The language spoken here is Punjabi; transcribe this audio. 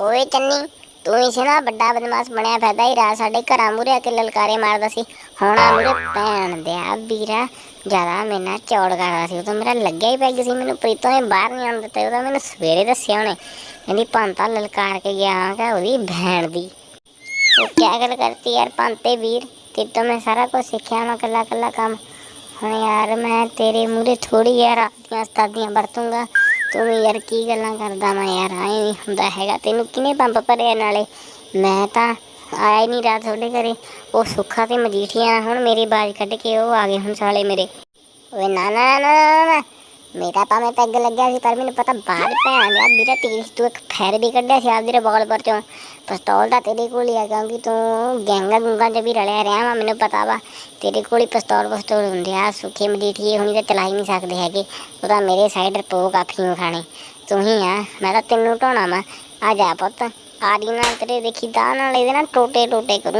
ਓਏ ਚੰਨੀ, ਤੂੰ ਹੀ ਸੀ ਨਾ ਵੱਡਾ ਬਦਮਾਸ਼ ਬਣਿਆ ਫਾਇਦਾ ਹੀ ਰਾਤ ਸਾਡੇ ਘਰਾਂ ਮੂਰੇ ਆ ਕੇ ਲਲਕਾਰੇ ਮਾਰਦਾ ਸੀ। ਹੁਣ ਆ ਮੂਰੇ ਭੈਣ ਦੇ ਆ ਵੀਰਾ, ਜ਼ਿਆਦਾ ਮੈਨਾਂ ਚੌੜ ਕਰਦਾ ਸੀ, ਉਹ ਤਾਂ ਮੇਰਾ ਲੱਗਿਆ ਹੀ ਪੈ ਗਿਆ ਸੀ, ਮੈਨੂੰ ਪ੍ਰੀਤੋਂ ਨੇ ਬਾਹਰ ਨਹੀਂ ਆਉਣ ਦਿੱਤਾ ਉਹਦਾ ਮੈਨੂੰ ਸਵੇਰੇ ਦੱਸਿਆ ਉਹਨੇ। ਕਹਿੰਦੀ ਪੰਤਾ ਲਲਕਾਰ ਕੇ ਗਿਆ ਹਾਂ ਉਹਦੀ ਭੈਣ ਦੀ। ਉਹ ਕਿਆ ਗੱਲ ਕਰਤੀ ਯਾਰ ਪੰਤੇ ਵੀਰ ਤੇ ਤੋਂ ਮੈਂ ਸਾਰਾ ਕੁਝ ਸਿੱਖਿਆ ਮੈਂ ਕੱਲਾ ਕੱਲਾ ਕੰਮ। ਹੁਣ ਯਾਰ, ਮੈਂ ਤੇਰੇ ਮੂਰੇ ਥੋੜੀ ਯਾਰ ਆਪਣੀਆਂ ਸਤਾਦੀਆਂ ਵਰਤੂੰਗਾ। ਤੂੰ ਵੀ ਯਾਰ ਕੀ ਗੱਲਾਂ ਕਰਦਾ ਮੈਂ ਯਾਰ? ਆਏ ਨਹੀਂ ਹੁੰਦਾ ਹੈਗਾ। ਤੈਨੂੰ ਕਿਨੇ ਪੰਪ ਭਰਿਆ ਨਾਲੇ? ਮੈਂ ਤਾਂ ਆਇਆ ਹੀ ਨਹੀਂ ਰਾਤ ਤੁਹਾਡੇ ਘਰੇ। ਉਹ ਸੁੱਖਾ ਤੇ ਮਜੀਠੀਆਂ ਹੁਣ ਮੇਰੀ ਬਾਜ ਕੱਢ ਕੇ ਉਹ ਆ ਗਏ ਹੁਣ ਸਾਲੇ ਮੇਰੇ। ਓਏ ਨਾ ਨਾ ਨਾ ਨਾ, ਮੇਰਾ ਭਾਵੇਂ ਪੈਗ ਲੱਗਿਆ ਸੀ ਪਰ ਮੈਨੂੰ ਪਤਾ ਬਾਹਰ ਭੈਣ ਆ ਵੀਰਾ ਤੇਰੀ ਤੂੰ ਇੱਕ ਫੈਰ ਵੀ ਕੱਢਿਆ ਸੀ ਆਪਦੇ ਬਗਲ ਪਰ ਚੋਂ। ਪਿਸਤੌਲ ਤਾਂ ਤੇਰੇ ਕੋਲ ਹੀ ਆ ਕਿਉਂਕਿ ਤੂੰ ਗੈਂਗਾ ਗੁੰਗਾ 'ਚ ਵੀ ਰਲਿਆ ਰਿਹਾ ਵਾ ਮੈਨੂੰ ਪਤਾ ਵਾ। ਤੇਰੇ ਕੋਲ ਹੀ ਪਿਸਤੌਲ ਪਿਸਤੌਲ ਹੁੰਦੇ ਆ, ਸੁੱਖੇ ਮਜੀਠੀਏ ਹੁਣੀ ਤਾਂ ਚਲਾ ਹੀ ਨਹੀਂ ਸਕਦੇ ਹੈਗੇ। ਉਹ ਤਾਂ ਮੇਰੇ ਸਾਈਡ ਰਪੋ ਕਾਫੀ ਖਾਣੇ ਤੂੰ ਹੀ ਆ, ਮੈਂ ਤਾਂ ਤੈਨੂੰ ਢਾਉਣਾ ਵਾ। ਆ ਜਾ ਪੁੱਤ, ਆਰੀ ਨਾਲ ਤੇਰੇ ਦੇਖੀ ਦਾ ਨਾਲ ਇਹਦੇ ਨਾਲ ਟੋਟੇ ਟੋਟੇ ਕਰੂੰ।